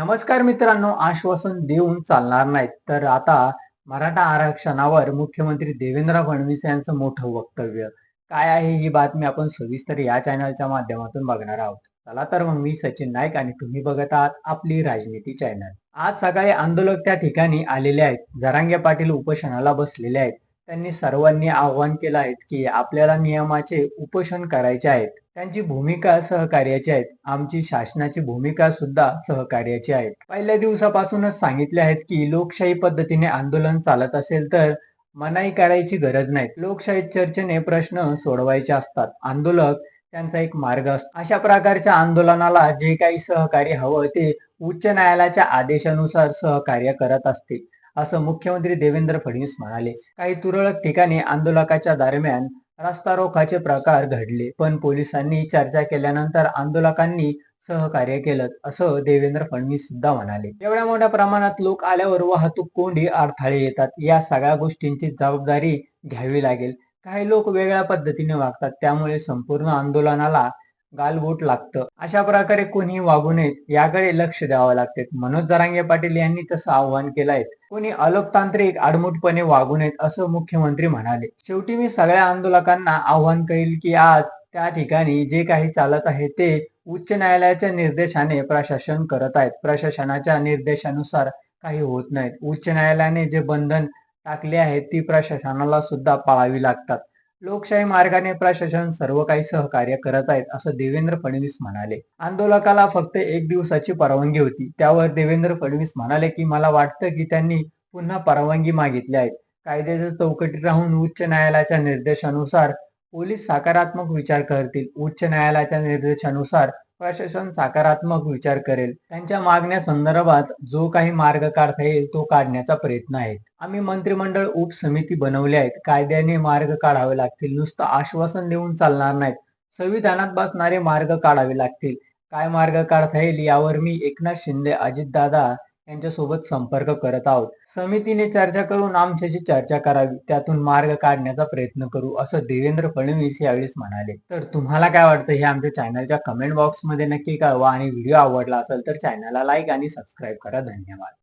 नमस्कार मित्रांनो आश्वासन देऊन चालणार नाहीत. तर आता मराठा आरक्षणावर मुख्यमंत्री देवेंद्र फडणवीस यांचं मोठं वक्तव्य. काय आहे ही बातमी आपण सविस्तर या चॅनलच्या माध्यमातून बघणार आहोत. चला तर मग मी सचिन नाईक आणि तुम्ही बघत आहात आपली राजनीती चॅनल आज सकाळी आंदोलक त्या ठिकाणी आलेले आहेत. जरांगे पाटील उपोषणाला बसलेले आहेत. त्यांनी सर्वांनी आवाहन केलं आहे की आपल्याला नियमाचे उपोषण करायचे आहेत. त्यांची भूमिका सहकार्याची आहेत. आमची शासनाची भूमिका सुद्धा सहकार्याची आहे पहिल्या दिवसापासूनच सांगितले आहेत की लोकशाही पद्धतीने आंदोलन चालत असेल तर मनाई करायची गरज नाही लोकशाही चर्चेने प्रश्न सोडवायचे असतात. आंदोलक त्यांचा एक मार्ग असतो. अशा प्रकारच्या आंदोलनाला जे काही सहकार्य हवं ते उच्च न्यायालयाच्या आदेशानुसार सहकार्य करत असते असं मुख्यमंत्री देवेंद्र फडणवीस म्हणाले. काही तुरळक ठिकाणी आंदोलकाच्या दरम्यान रस्ता रोखाचे प्रकार घडले पण पोलिसांनी चर्चा केल्यानंतर आंदोलकांनी सहकार्य केलं असं देवेंद्र फडणवीस सुद्धा म्हणाले. एवढ्या मोठ्या प्रमाणात लोक आल्यावर वाहतूक कोंडी अडथळे येतात. या सगळ्या गोष्टींची जबाबदारी घ्यावी लागेल. काही लोक वेगळ्या पद्धतीने वागतात त्यामुळे संपूर्ण आंदोलनाला गालबोट लागतं. अशा प्रकारे कोणी वागू नयेत याकडे लक्ष द्यावं लागते. मनोज जरांगे पाटील यांनी तसं आवाहन केलं आहे. कोणी अलोकतांत्रिक आडमुटपणे वागू नयेत असं मुख्यमंत्री म्हणाले. शेवटी मी सगळ्या आंदोलकांना आव्हान करेल की आज त्या ठिकाणी जे काही चालत आहे ते उच्च न्यायालयाच्या निर्देशाने प्रशासन करत आहेत. प्रशासनाच्या निर्देशानुसार काही होत नाहीत उच्च न्यायालयाने जे बंधन टाकले आहेत ती प्रशासनाला सुद्धा पाळावी लागतात. लोकशाही मार्गाने प्रशासन सर्व काही सहकार्य करत आहेत असं देवेंद्र फडणवीस म्हणाले. आंदोलकाला फक्त एक दिवसाची परवानगी होती. त्यावर देवेंद्र फडणवीस म्हणाले की मला वाटतं की त्यांनी पुन्हा परवानगी मागितली आहे. कायद्याच्या चौकटीत राहून उच्च न्यायालयाच्या निर्देशानुसार पोलीस सकारात्मक विचार करतील. उच्च न्यायालयाच्या निर्देशानुसार प्रशासन सकारात्मक विचार करेल. त्यांच्या मागण्या संदर्भात जो काही मार्ग काढता येईल तो काढण्याचा प्रयत्न आहे आम्ही मंत्रिमंडळ उपसमिती बनवले आहेत. कायद्याने मार्ग काढावे लागतील. नुसतं आश्वासन देऊन चालणार नाहीत. संविधानात बसणारे मार्ग काढावे लागतील. काय मार्ग काढता येईल यावर मी एकनाथ शिंदे अजितदादा यांच्यासोबत संपर्क करत आहोत. समितीने चर्चा करून आमच्याशी चर्चा करावी. त्यातून मार्ग काढण्याचा प्रयत्न करू असं देवेंद्र फडणवीस यावेळी म्हणाले. तर तुम्हाला काय वाटतं हे आमच्या चॅनलच्या कमेंट बॉक्समध्ये नक्की कळवा आणि व्हिडिओ आवडला असेल तर चॅनलला लाईक आणि सबस्क्राईब करा. धन्यवाद.